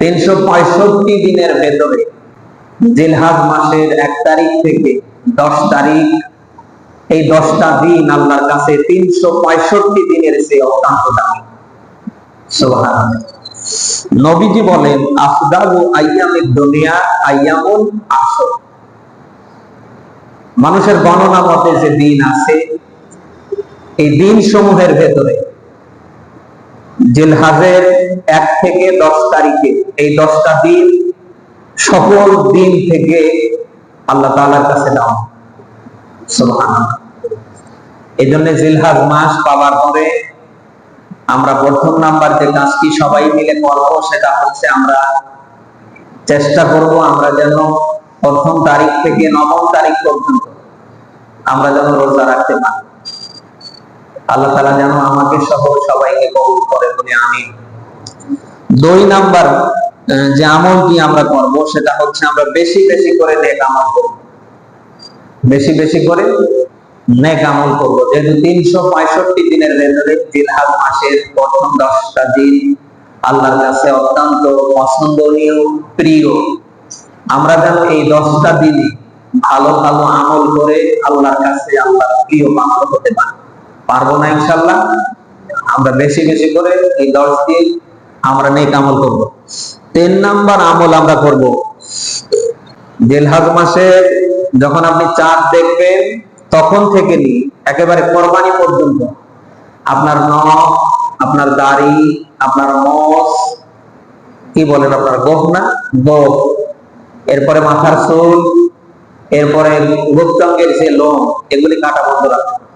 তিনশো পঁয়ষট্টি দিনের ভেতরে জিলহাজ মাসের এক তারিখ থেকে দশ তারিখ, এই দিন আল্লাহর কাছে তিনশো পঁয়ষট্টি দিনের সে অত্যন্ত দামি। নবীজি বলেন আফদালু আইয়ামের দুনিয়া আইয়ামুল আসর মানুষের গণনা মতে যে দিন আছে, এই দিন সমূহের ভেতরে জিলহাজের এক থেকে দশ তারিখে, এই দশটা দিন সকল দিন থেকে আল্লাহ তাআলার কাছে দাও এই জন্য জিলহাজ মাস পাওয়ার পরে আমরা প্রথম নাম্বার যে কাজটি সবাই মিলে করব, সেটা হচ্ছে আমরা চেষ্টা করব আমরা যেন প্রথম তারিখ থেকে নবম তারিখ পর্যন্ত আমরা যেন রোজা রাখতে পারি। আল্লাহ তালা যেন আমাকে সহ সবাইকে কবুল করে বলে আমি দুই নাম্বার যে আমলটি আমরা করব সেটা হচ্ছে আমরা বেশি বেশি করে নেক আমল করব। বেশি বেশি করে নেক আমল করব। যেহেতু তিনশো পঁয়ষট্টি দিনের ভেতরে জিলহাজ মাসের প্রথম দশটা দিন আল্লাহর কাছে অত্যন্ত পছন্দনীয়, প্রিয়। আমরা যেন এই দশটা দিনে ভালো ভালো আমল করে আল্লাহর কাছে আল্লাহর প্রিয় পাত্র হতে পারি। পারব না ইনশাল্লাহ। আমরা বেশি বেশি করে এই দশ দিন আমরা নেক আমল করব। তিন নাম্বার আমল আমরা করব। জেলহাজ মাসে যখন আপনি চাঁদ দেখবেন, তখন থেকে নি, একেবারে কোরবানি পর্যন্ত। আপনার নখ, আপনার দাড়ি, আপনার মস কি বলেন আপনার গোপ না? গোপ এরপরে মাথার চুল, এরপরে গুপ্তাঙ্গের যে লোম, এগুলি কাটা বন্ধ রাখবেন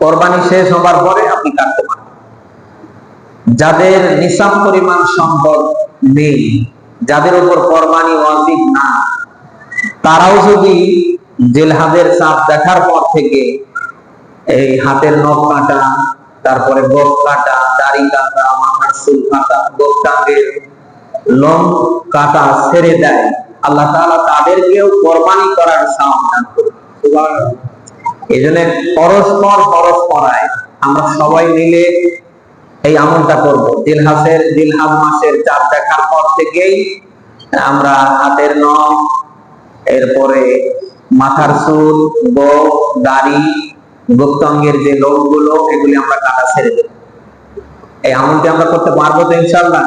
কোরবানি শেষ হবার পরে আপনি কাটতে পারেন যাদের নিসাব পরিমাণ সম্পদ নেই, যাদের উপর কোরবানি ওয়াজিব না, তারাও যদি জেলহাদের চাপ দেখার পর থেকে এই হাতের নখ কাটা, তারপরে গোপ কাটা, দাড়ি কাটা, মাথার চুল কাটা গোপটাঙ্গের লোম কাটা ছেড়ে দেয়, আল্লাহ তাআলা তাদেরকেও কোরবানি করার সাপ দান করবে। এই জন্য পরস্পর পরস্পরায় আমরা সবাই মিলে এই আমলটা করব। দিলহাসের দিলহাজ মাসের চাঁদ দেখার পর থেকেই আমরা হাতের নখ, এরপরে মাথার চুল গোপ দাড়ি গুপ্তাঙ্গের যে লোকগুলো এগুলি আমরা কাটা ছেড়ে দেব। এই আমলটি আমরা করতে পারব তো ইনশাল্লাহ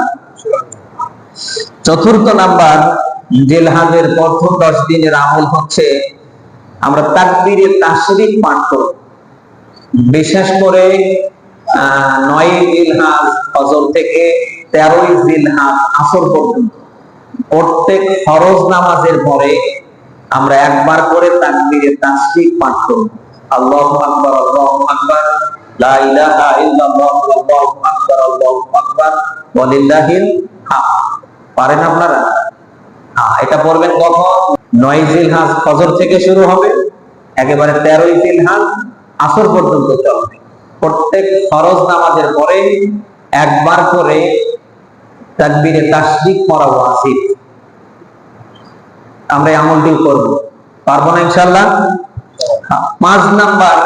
চতুর্থ নাম্বার জেলহাজের প্রথম দশ দিনের আমল হচ্ছে আমরা তাকবীরে তাশরিক পাঠ করব। বিশেষ করে নয় জিলহাজ ফজর থেকে তেরোই জিলহাজ আসর পর্যন্ত। প্রত্যেক ফরজ নামাজের পরে আমরা একবার করে তাকবীরে তাশরিক পাঠ করব। আল্লাহু আকবার আল্লাহু আকবার লা ইলাহা ইল্লাল্লাহ আল্লাহু আকবার আল্লাহু আকবার ওয়ালিল্লাহিল হামদ। পারেন আপনারা? হ্যাঁ, এটা পড়বেন কখন? নয় জিলহাজ ফজর থেকে শুরু হবে একেবারে তেরোই জিলহাজ আসর পর্যন্ত চলবে। প্রত্যেক ফরজ নামাজের পরে একবার করে তাকবীরে তাসদিক পড়া ওয়াজিব আমরা আমলটি করব। পারব না ইনশাআল্লাহ? হ্যাঁ, পাঁচ নাম্বার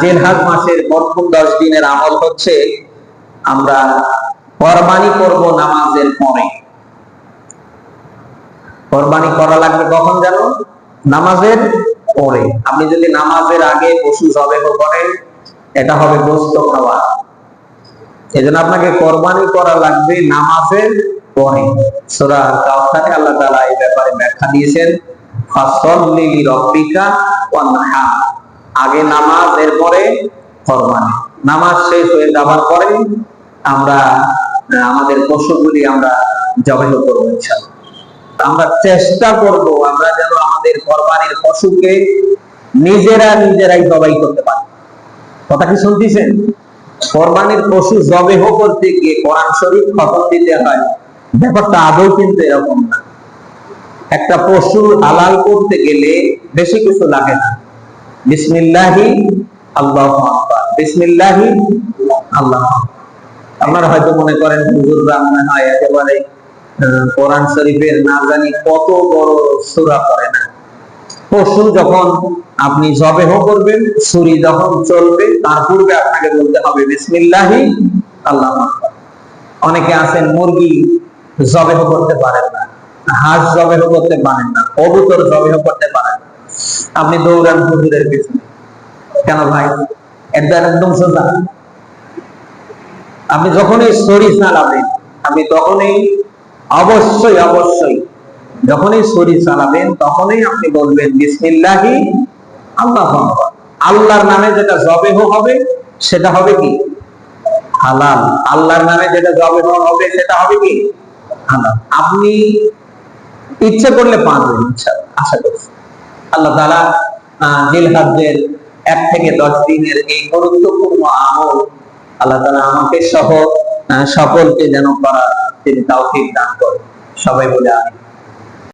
জেলহাজ মাসের প্রথম দশ দিনের আমল হচ্ছে আমরা কোরবানি করব নামাজের পরে। কোরবানি করা লাগবে কখন যেন? নামাজের পরে। আপনি যদি নামাজের আগে পশু জবেহ করেন, এটা হবে গোস্ত খাওয়া। এই জন্য আপনাকে কোরবানি করা লাগবে নামাজের পরে। সূরা কাউসারে আল্লাহ তাআলা এই ব্যাপারে ব্যাখ্যা দিয়েছেন, ফাসল্লি লিরাব্বিকা ওয়ানহার আগে নামাজ, এরপরে কোরবানি। নামাজ শেষ হয়ে যাওয়ার পরে আমরা, আমাদের পশুগুলি আমরা জবেহ করব ইনশাআল্লাহ। আমরা চেষ্টা করব আমরা যেন আমাদের কোরবানির পশুকে নিজেরা নিজেরাই জবাই করতে পারি। কথা কি শুনতেছেন? কোরবানির পশু জবেহ করতে গিয়ে কোরআন শরীফ খতম দিতে হয়, ব্যাপারটা আদৌ কিন্তু এরকম না। একটা পশু হালাল করতে গেলে বেশি কিছু লাগে না। বিসমিল্লাহি আল্লাহু বিসমিল্লাহি আল্লাহ আপনারা হয়তো মনে করেন, হুজুররা মনে হয় একেবারে কোরআন শরীফের না জানি কত বড় সূরা পড়ে না? পশু যখন আপনি জবেহ করবেন, ছুরি যখন চলবে, তার পূর্বে আপনাকে বলতে হবে, বিসমিল্লাহি, আল্লাহ। অনেকে আছেন, মুরগি জবেহ করতে পারেন না, হাঁস জবেহ করতে পারেন না, কবুতর জবেহ করতে পারেন আপনি দৌড়ান হুজুরের পিছনে। কেন ভাই? এটা একদম সোজা। আপনি যখনই সরি চালাবেন, আপনি তখনই অবশ্যই অবশ্যই। যখনই সরি চালাবেন তখনই আপনি বলবেন বিসমিল্লাহি আল্লাহ আল্লাহর নামে যেটা জবেহ হবে সেটা হবে কি? হালাল। আল্লাহর নামে যেটা জবেহ হবে সেটা হবে কি? হালাল। আপনি ইচ্ছে করলে পারবেন ইনশাআল্লাহ আশা করছি। আল্লাহ তাআলা আহ, জিলহজ্জের এক থেকে দশ দিনের এই গুরুত্বপূর্ণ আমল আল্লাহ তাআলা আমাকে সহ সকলকে যেন করা তিনি তাওফিক দান করেন। সবাই বলে আমি